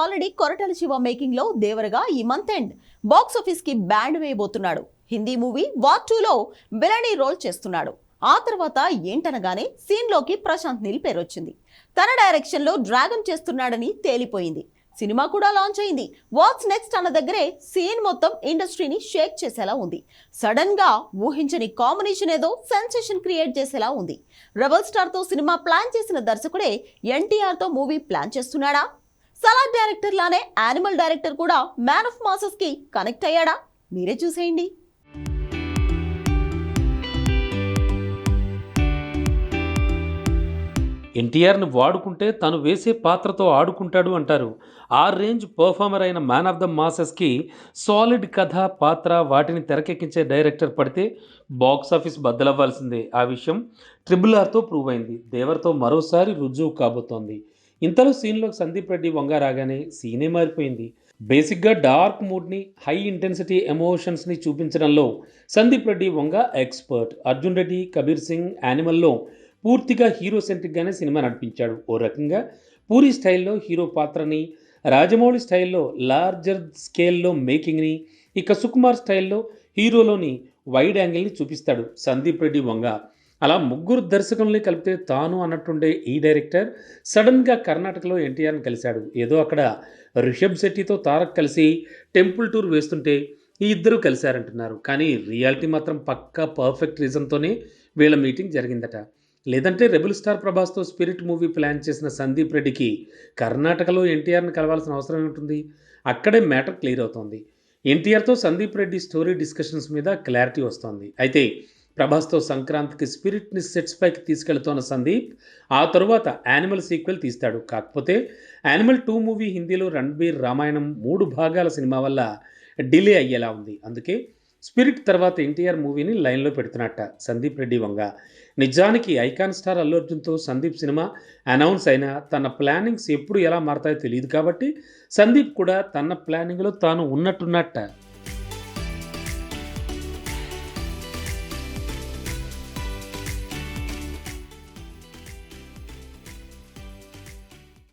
Already Koratala Shiva మేకింగ్లో దేవరగా ఈ మంత్ ఎండ్ బాక్స్ ఆఫీస్కి బ్యాండ్ వేయబోతున్నాడు. హిందీ మూవీ వార్ టూలో బిలనీ రోల్ చేస్తున్నాడు. ఆ తర్వాత ఏంటనగానే సీన్లోకి ప్రశాంత్ నీల్ పేరొచ్చింది. తన డైరెక్షన్లో డ్రాగన్ చేస్తున్నాడని తేలిపోయింది. సినిమా కూడా లాంచ్ అయింది. వాట్స్ నెక్స్ట్ అన్న దగ్గరే సీన్ మొత్తం ఇండస్ట్రీని షేక్ చేసేలా ఉంది. సడన్గా ఊహించని కాంబినేషన్ ఏదో సెన్సేషన్ క్రియేట్ చేసేలా ఉంది. రెబల్ స్టార్తో సినిమా ప్లాన్ చేసిన దర్శకుడే ఎన్టీఆర్తో మూవీ ప్లాన్ చేస్తున్నాడా? సలార్ డైరెక్టర్ లానే యానిమల్ డైరెక్టర్ కూడా మ్యాన్ ఆఫ్ మాసెస్కి కనెక్ట్ అయ్యాడా? మీరే చూసేయండి. ఎన్టీఆర్ని వాడుకుంటే తను వేసే పాత్రతో ఆడుకుంటాడు అంటారు. ఆ రేంజ్ పర్ఫార్మర్ అయిన మ్యాన్ ఆఫ్ ద మాసెస్కి సాలిడ్ కథ పాత్ర వాటిని తెరకెక్కించే డైరెక్టర్ పడితే బాక్స్ ఆఫీస్ బద్దలవ్వాల్సిందే. ఆ విషయం ట్రిబుల్ ఆర్తో ప్రూవ్ అయింది. దేవర్తో మరోసారి రుజువు కాబోతోంది. ఇంతలో సీన్లోకి సందీప్ రెడ్డి వంగ రాగానే సీనే మారిపోయింది. బేసిక్గా డార్క్ మూడ్ని హై ఇంటెన్సిటీ ఎమోషన్స్ని చూపించడంలో సందీప్ రెడ్డి వంగ ఎక్స్పర్ట్. అర్జున్ రెడ్డి కబీర్ సింగ్ యానిమల్లో పూర్తిగా హీరో సెంట్రిక్గానే సినిమా నడిపించాడు. ఓ రకంగా పూరి స్టైల్లో హీరో పాత్రని రాజమౌళి స్టైల్లో లార్జర్ స్కేల్లో మేకింగ్ని ఇక సుకుమార్ స్టైల్లో హీరోలోని వైడ్ యాంగిల్ని చూపిస్తాడు సందీప్ రెడ్డి వంగ. అలా ముగ్గురు దర్శకుల్ని కలిపితే తాను అన్నట్టుండే ఈ డైరెక్టర్ సడన్గా కర్ణాటకలో ఎన్టీఆర్ని కలిశాడు. ఏదో అక్కడ రిషబ్ శెట్టితో తారక్ కలిసి టెంపుల్ టూర్ వేస్తుంటే ఈ ఇద్దరు కలిశారంటున్నారు. కానీ రియాలిటీ మాత్రం పక్కా పర్ఫెక్ట్ రీజన్తోనే వీళ్ళ మీటింగ్ జరిగిందట. లేదంటే రెబుల్ స్టార్ ప్రభాస్తో స్పిరిట్ మూవీ ప్లాన్ చేసిన సందీప్ రెడ్డికి కర్ణాటకలో ఎన్టీఆర్ని కలవాల్సిన అవసరం ఏమిటి అక్కడే మ్యాటర్ క్లియర్ అవుతోంది. ఎన్టీఆర్తో సందీప్ రెడ్డి స్టోరీ డిస్కషన్స్ మీద క్లారిటీ వస్తోంది. అయితే ప్రభాస్తో సంక్రాంతికి స్పిరిట్ని సెట్స్ పైకి తీసుకెళ్తోన్న సందీప్ ఆ తరువాత యానిమల్ సీక్వెల్ తీస్తాడు. కాకపోతే యానిమల్ టూ మూవీ హిందీలో రణ్బీర్ రామాయణం మూడు భాగాల సినిమా వల్ల డిలే అయ్యేలా ఉంది. అందుకే స్పిరిట్ తర్వాత ఎన్టీఆర్ మూవీని లైన్లో పెడుతున్నట్ట సందీప్ రెడ్డి వంగ. నిజానికి ఐకాన్ స్టార్ అల్లు అర్జున్తో సందీప్ సినిమా అనౌన్స్ అయినా తన ప్లానింగ్స్ ఎప్పుడు ఎలా మారతాయో తెలియదు కాబట్టి సందీప్ కూడా తన ప్లానింగ్లో తాను ఉన్నట్టున్నట్ట.